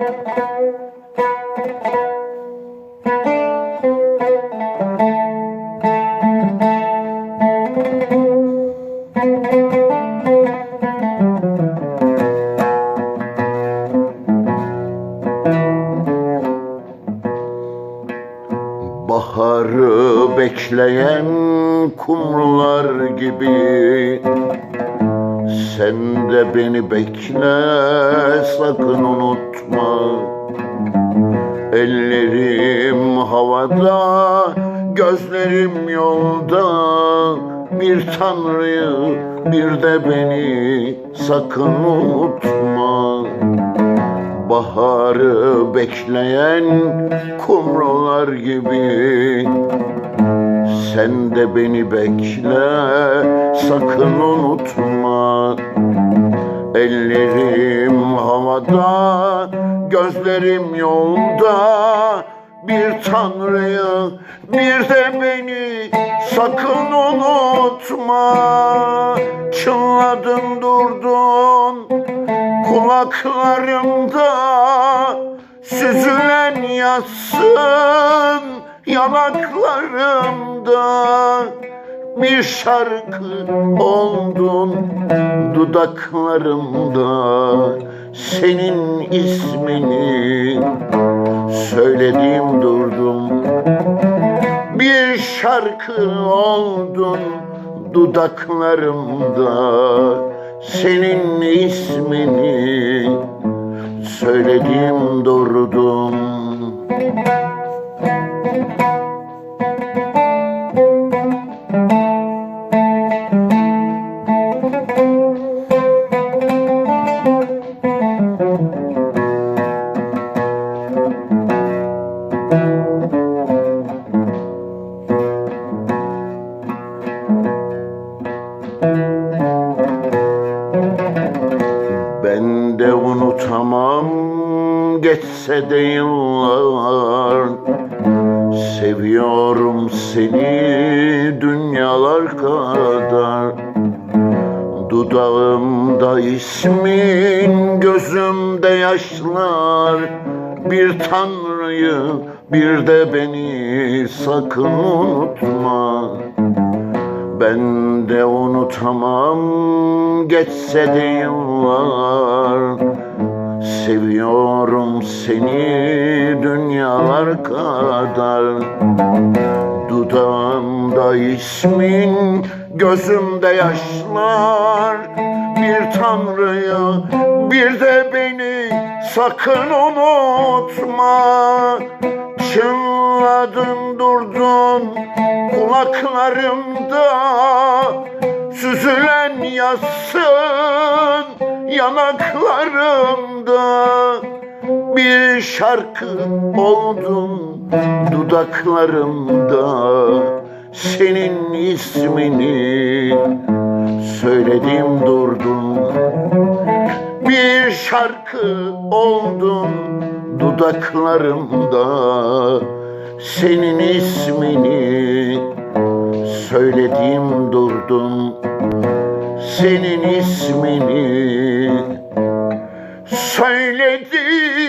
Baharı bekleyen kumrular gibi Sen de beni bekle sakın unutma Ellerim havada, gözlerim yolda. Bir tanrıyı bir de beni sakın unutma. Baharı bekleyen kumrular gibi. Sen de beni bekle sakın unutma. Ellerim havada gözlerim yolda. Bir tanrıyı bir de beni sakın unutma. Çınladın durdun kulaklarımda. Süzülen yatsın yanaklarımda bir şarkı oldun dudaklarımda. Senin ismini söyledim durdum. Bir şarkı oldun dudaklarımda. Senin ismini söyledim durdum de unutamam geçse de yıllar. Seviyorum seni dünyalar kadar. Dudağımda ismin gözümde yaşlar. Bir tanrıyı bir de beni sakın unutma ben de unutamam. Geçse de yıllar Seviyorum seni dünyalar kadar. Dudağımda ismin gözümde yaşlar. Bir tanrıyı bir de beni sakın unutma. Çınladın durdun kulaklarımda Süzülen yatsın yanaklarımda. Bir şarkı oldun dudaklarımda. Senin ismini söyledim durdum. Bir şarkı oldun dudaklarımda. Senin ismini söyledim durdum. Senin ismini söyledim